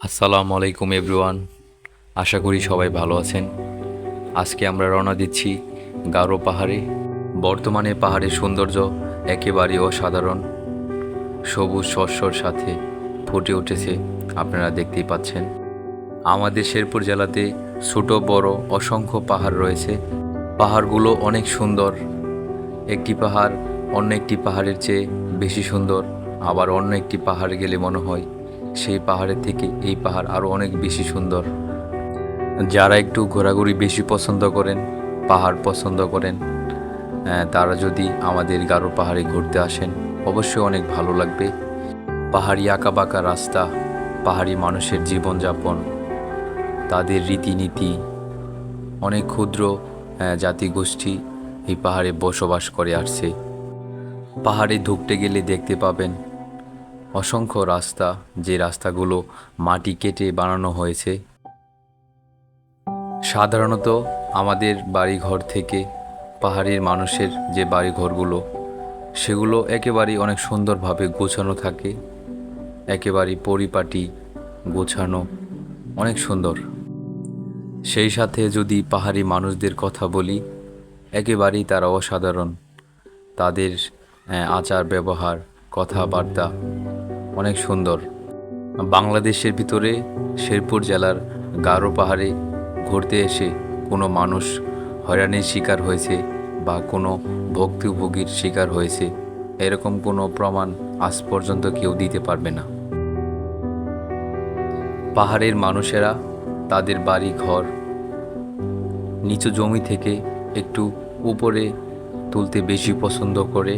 আসসালামু আলাইকুম, এভরিওয়ান। আশা করি সবাই ভালো আছেন। আজকে আমরা রওনা দিচ্ছি গারো পাহাড়ে। বর্তমানে পাহাড়ের সৌন্দর্য একেবারেই অসাধারণ। সবুজ শস্যর সাথে ফুটে উঠেছে, আপনারা দেখতেই পাচ্ছেন। আমাদের শেরপুর জেলাতে ছোট, বড়, অসংখ্য পাহাড় রয়েছে। পাহাড়গুলো অনেক সুন্দর। একটি পাহাড় অন্য একটি পাহাড়ের চেয়ে বেশি সুন্দর, আবার অন্য একটি পাহাড় গেলে মনে হয় সেই পাহাড়ের থেকে এই পাহাড় আরও অনেক বেশি সুন্দর। যারা একটু ঘোরাঘুরি বেশি পছন্দ করেন, পাহাড় পছন্দ করেন তারা যদি আমাদের গারো পাহাড়ে ঘুরতে আসেন, অবশ্যই অনেক ভালো লাগবে। পাহাড়ি আঁকা বাঁকা রাস্তা, পাহাড়ি মানুষের জীবনযাপন, তাদের রীতিনীতি, অনেক ক্ষুদ্র জাতিগোষ্ঠী এই পাহাড়ে বসবাস করে আসছে। পাহাড়ে ঢুকতে গেলে দেখতে পাবেন অসংখ্য রাস্তা, যে রাস্তাগুলো মাটি কেটে বানানো হয়েছে। সাধারণত আমাদের বাড়িঘর থেকে পাহাড়ের মানুষের যে বাড়িঘরগুলো, সেগুলো একেবারেই অনেক সুন্দরভাবে গোছানো থাকে। একেবারেই পরিপাটি, গোছানো অনেক সুন্দর। সেই সাথে যদি পাহাড়ি মানুষদের কথা বলি, একেবারেই তারা অসাধারণ। তাদের আচার ব্যবহার কথাবার্তা অনেক সুন্দর। বাংলাদেশের ভিতরে শেরপুর জেলার গারো পাহাড়ে ঘুরতে এসে কোনো মানুষ হয়রানির শিকার হয়েছে বা কোনো ভক্তিভোগীর শিকার হয়েছে, এরকম কোনো প্রমাণ আজ পর্যন্ত কেউ দিতে পারবে না। পাহাড়ের মানুষেরা তাদের বাড়ি ঘর নিচু জমি থেকে একটু উপরে তুলতে বেশি পছন্দ করে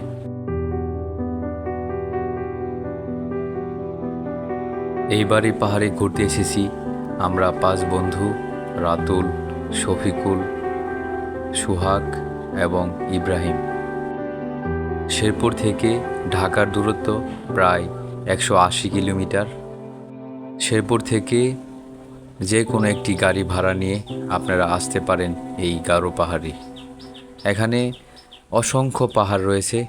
এইবারে পাহাড়ে ঘুরতে এসেছি। আমরা পাঁচ বন্ধু, রাতুল, শফিকুল, সুহাগ এবং ইব্রাহিম। শেরপুর থেকে ঢাকার দূরত্ব প্রায় একশো আশি কিলোমিটার। শেরপুর থেকে যে কোনো একটি গাড়ি ভাড়া নিয়ে আপনারা আসতে পারেন এই গারো পাহাড়ে। এখানে অসংখ্য পাহাড় রয়েছে।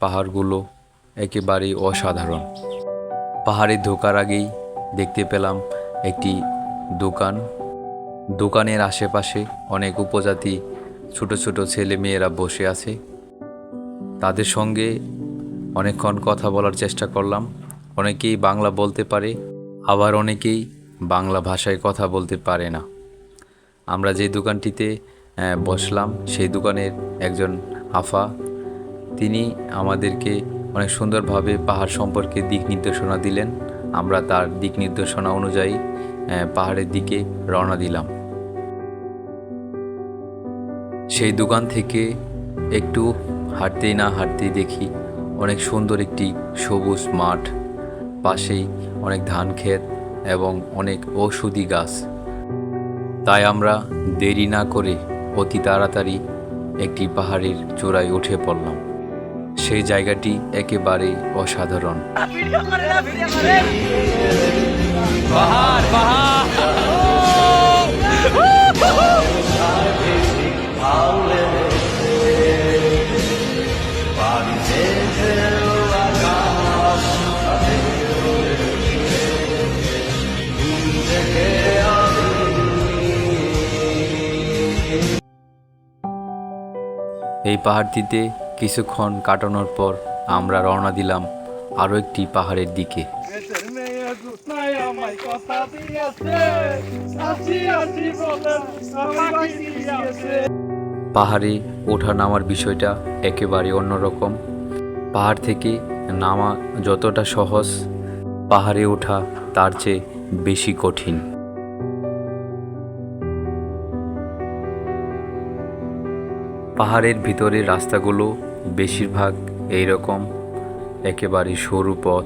পাহাড়গুলো একেবারেই অসাধারণ। পাহাড়ে ঢোকার আগেই দেখতে পেলাম একটি দোকান। দোকানের আশেপাশে অনেক উপজাতি ছোট ছোট ছেলে মেয়েরা বসে আছে। তাদের সঙ্গে অনেকক্ষণ কথা বলার চেষ্টা করলাম। অনেকেই বাংলা বলতে পারে, আবার অনেকেই বাংলা ভাষায় কথা বলতে পারে না। আমরা যে দোকানটিতে বসলাম, সেই দোকানের একজন আফা, তিনি আমাদেরকে অনেক সুন্দরভাবে পাহাড় সম্পর্কে দিক নির্দেশনা দিলেন। আমরা তার দিক নির্দেশনা অনুযায়ী পাহাড়ের দিকে রওনা দিলাম। সেই দোকান থেকে একটু হাঁটতেই না হাঁটতেই দেখি অনেক সুন্দর একটি সবুজ মাঠ, পাশেই অনেক ধান ক্ষেত এবং অনেক ঔষধি গাছ। তাই আমরা দেরি না করে অতি তাড়াতাড়ি একটি পাহাড়ের চূড়ায় উঠে পড়লাম। সেই জায়গাটি একেবারেই অসাধারণ। এই পাহাড়টিতে কিছুক্ষণ কাটানোর পর আমরা রওনা দিলাম আরও একটি পাহাড়ের দিকে. পাহাড়ে ওঠা নামার বিষয়টা একেবারে অন্যরকম। পাহাড় থেকে নামা যতটা সহজ পাহাড়ে ওঠা তার চেয়ে বেশি কঠিন। পাহাড়ের ভিতরে রাস্তাগুলো বেশিরভাগ এইরকম একেবারে সরু পথ।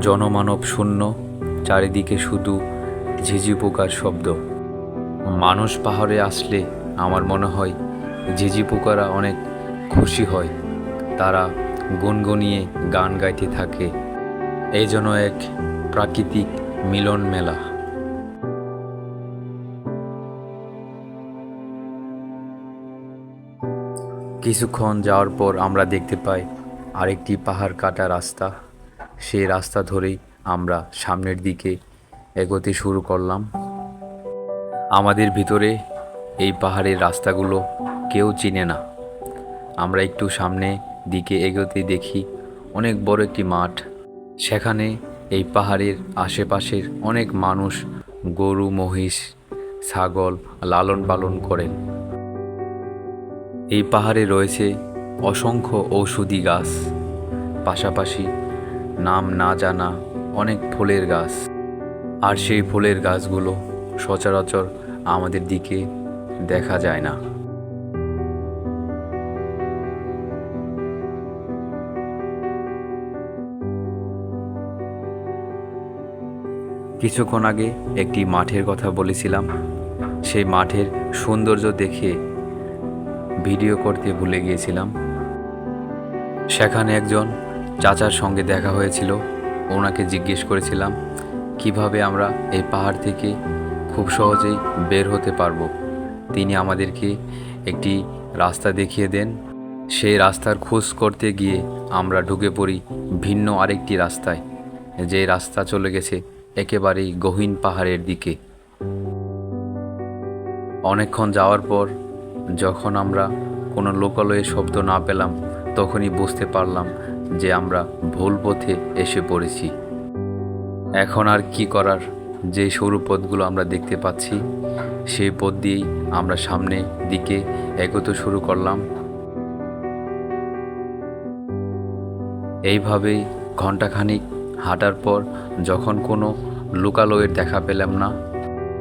জনমানব শূন্য, চারিদিকে শুধু ঝিঝি পোকার শব্দ। মানুষ পাহাড়ে আসলে আমার মনে হয় ঝিঝি পোকারা অনেক খুশি হয়। তারা গুনগুনিয়ে গান গাইতে থাকে। এই যেন এক প্রাকৃতিক মিলন মেলা কিছুক্ষণ যাওয়ার পর আমরা দেখতে পাই আরেকটি পাহাড় কাটা রাস্তা। সেই রাস্তা ধরেই আমরা সামনের দিকে এগোতে শুরু করলাম। আমাদের ভিতরে এই পাহাড়ের রাস্তাগুলো কেউ চিনে না। আমরা একটু সামনে দিকে এগোতে দেখি অনেক বড় একটি মাঠ। সেখানে এই পাহাড়ের আশেপাশের অনেক মানুষ গরু, মহিষ, ছাগল লালন পালন করেন। এই পাহাড়ে রয়েছে অসংখ্য ঔষধি গাছ, পাশাপাশি নাম না জানা অনেক ফুলের গাছ। আর সেই ফুলের গাছগুলো সচরাচর আমাদের দিকে দেখা যায় না। কিছুক্ষণ আগে একটি মাঠের কথা বলেছিলাম। সেই মাঠের সৌন্দর্য দেখে ভিডিও করতে ভুলে গিয়েছিলাম। সেখানে একজন চাচার সঙ্গে দেখা হয়েছিল। ওনাকে জিজ্ঞেস করেছিলাম, কীভাবে আমরা এই পাহাড় থেকে খুব সহজেই বের হতে পারব? তিনি আমাদেরকে একটি রাস্তা দেখিয়ে দেন। সেই রাস্তার খোঁজ করতে গিয়ে আমরা ঢুকে পড়ি ভিন্ন আরেকটি রাস্তায়। যে রাস্তা চলে গেছে একেবারেই গহীন পাহাড়ের দিকে। অনেকক্ষণ যাওয়ার পর যখন আমরা কোনো লোকালয়ের শব্দ না পেলাম, তখনই বুঝতে পারলাম যে আমরা ভুল পথে এসে পড়েছি। এখন আর কি করার? যে সরু পথগুলো আমরা দেখতে পাচ্ছি, সেই পথ দিয়েই আমরা সামনে দিকে এগোতে শুরু করলাম। এইভাবেই ঘন্টাখানিক হাঁটার পর যখন কোনো লোকালয়ের দেখা পেলাম না,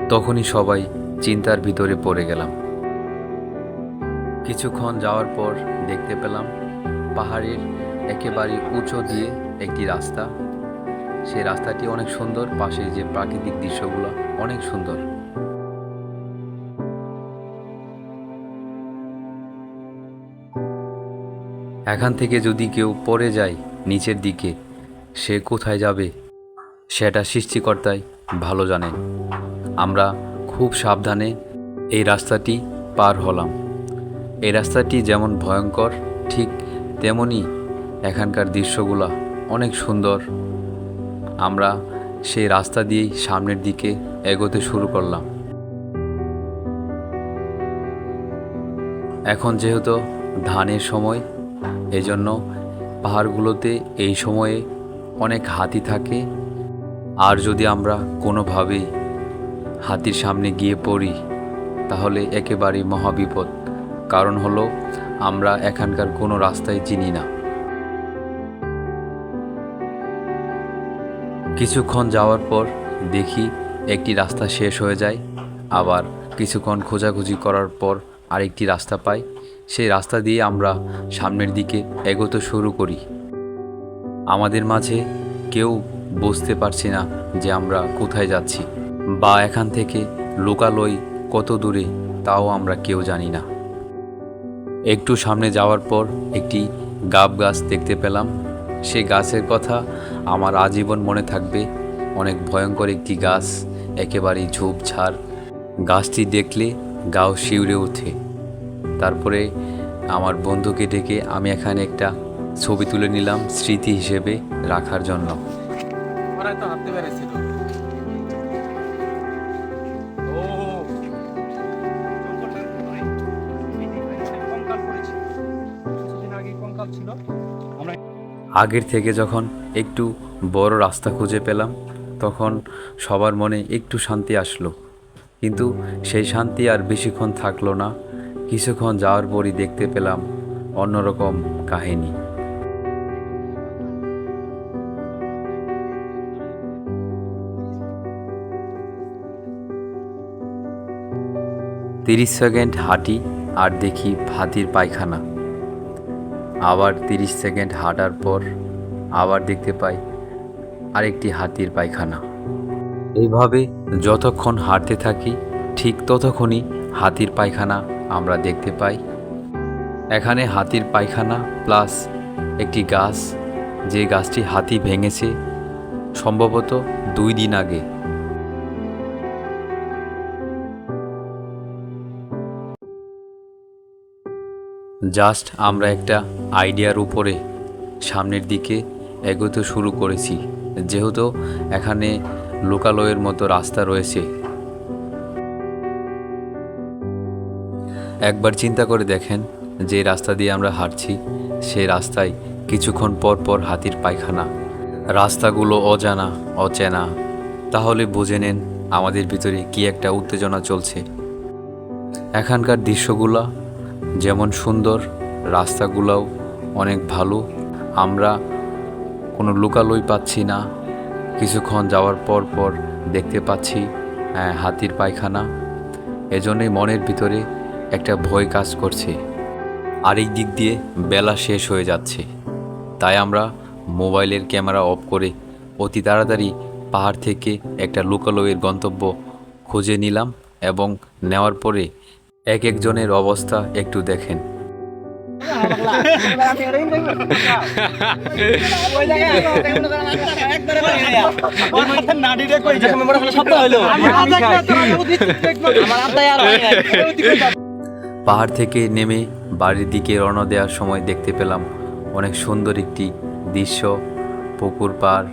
তখনই সবাই চিন্তার ভিতরে পড়ে গেলাম। কিছুক্ষণ যাওয়ার পর দেখতে পেলাম পাহাড়ের একেবারে উঁচু দিয়ে একটি রাস্তা। সেই রাস্তাটি অনেক সুন্দর পাশে যে প্রাকৃতিক দৃশ্যগুলো অনেক সুন্দর। এখান থেকে যদি কেউ পড়ে যায় নিচের দিকে, সে কোথায় যাবে? সেটা সৃষ্টিকর্তাই ভালো জানেন। আমরা খুব সাবধানে এই রাস্তাটি পার হলাম। এই রাস্তাটি যেমন ভয়ঙ্কর, ঠিক তেমনই এখানকার দৃশ্যগুলা অনেক সুন্দর। আমরা সেই রাস্তা দিয়েই সামনের দিকে এগোতে শুরু করলাম। এখন যেহেতু ধানের সময়, এজন্য পাহাড়গুলোতে এই সময়ে অনেক হাতি থাকে। আর যদি আমরা কোনোভাবেই হাতির সামনে গিয়ে পড়ি, তাহলে একেবারেই মহাবিপদ। কারণ হলো, আমরা এখানকার কোনো রাস্তায় চিনি না। কিছুক্ষণ যাওয়ার পর দেখি একটি রাস্তা শেষ হয়ে যায়, আবার কিছুক্ষণ খোঁজাখুঁজি করার পর আরেকটি রাস্তা পাই। সেই রাস্তা দিয়ে আমরা সামনের দিকে এগোতে শুরু করি। আমাদের মাঝে কেউ বুঝতে পারছি না যে আমরা কোথায় যাচ্ছি, বা এখান থেকে লোকালয় কত দূরে, তাও আমরা কেউ জানি না। একটু সামনে যাওয়ার পর একটি গাব গাছ দেখতে পেলাম। সেই গাছের কথা আমার আজীবন মনে থাকবে। অনেক ভয়ঙ্কর একটি গাছ, একেবারেই ঝোপঝাড়। গাছটি দেখলে গাও শিউরে ওঠে। তারপরে আমার বন্ধুকে ডেকে আমি এখানে একটা ছবি তুলে নিলাম স্মৃতি হিসেবে রাখার জন্য। হাঁটতে আগের থেকে যখন একটু বড় রাস্তা খুঁজে পেলাম, তখন সবার মনে একটু শান্তি আসলো। কিন্তু সেই শান্তি আর বেশিক্ষণ থাকল না। কিছুক্ষণ যাওয়ার পরই দেখতে পেলাম অন্যরকম কাহিনী। তিরিশ সেকেন্ড হাঁটি আর দেখি হাতির পায়খানা। আবার তিরিশ সেকেন্ড হাঁটার পর আবার দেখতে পাই আরেকটি হাতির পায়খানা। এইভাবে যতক্ষণ হাঁটতে থাকি, ঠিক ততক্ষণই হাতির পায়খানা আমরা দেখতে পাই। এখানে হাতির পায়খানা প্লাস একটি গাছ, যে গাছটি হাতি ভেঙেছে, সম্ভবত দুই দিন আগে। জাস্ট আমরা একটা আইডিয়ার উপরে সামনের দিকে এগোতে শুরু করেছি। যেহেতু এখানে লোকালয়ের মতো রাস্তা রয়েছে। একবার চিন্তা করে দেখেন যে রাস্তা দিয়ে আমরা হাঁটছি, সে রাস্তায় কিছুক্ষণ পর পর হাতির পায়খানা। রাস্তাগুলো অজানা, অচেনা। তাহলে বুঝে নেন আমাদের ভিতরে কি একটা উত্তেজনা চলছে। এখানকার দৃশ্যগুলা যেমন সুন্দর, রাস্তাগুলোও অনেক ভালো। আমরা কোনো লোকালয় পাচ্ছি না। কিছুক্ষণ যাওয়ার পর পর দেখতে পাচ্ছি হাতির পায়খানা। এজন্যই মনের ভিতরে একটা ভয় কাজ করছে। আরেক দিক দিয়ে বেলা শেষ হয়ে যাচ্ছে। তাই আমরা মোবাইলের ক্যামেরা অফ করে অতি তাড়াতাড়ি পাহাড় থেকে একটা লোকালয়ের গন্তব্য খুঁজে নিলাম এবং নেওয়ার পরে এক একজনের অবস্থা একটু দেখেন। পাহাড় থেকে নেমে বাড়ির দিকে রওনা দেওয়ার সময় দেখতে পেলাম অনেক সুন্দর একটি দৃশ্য, পুকুর পাড়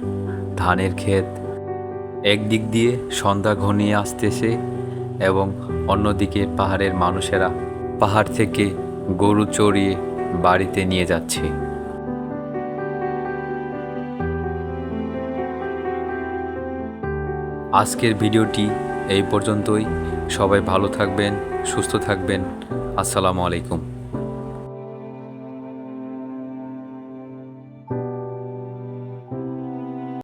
ধানের ক্ষেত। একদিক দিয়ে সন্ধ্যা ঘনিয়ে আসতেছে এবং অন্যদিকে পাহাড়ের মানুষেরা পাহাড় থেকে গরু চড়িয়ে বাড়িতে নিয়ে যাচ্ছে। আজকের ভিডিওটি এই পর্যন্তই। সবাই ভালো থাকবেন, সুস্থ থাকবেন। আসসালামু আলাইকুম।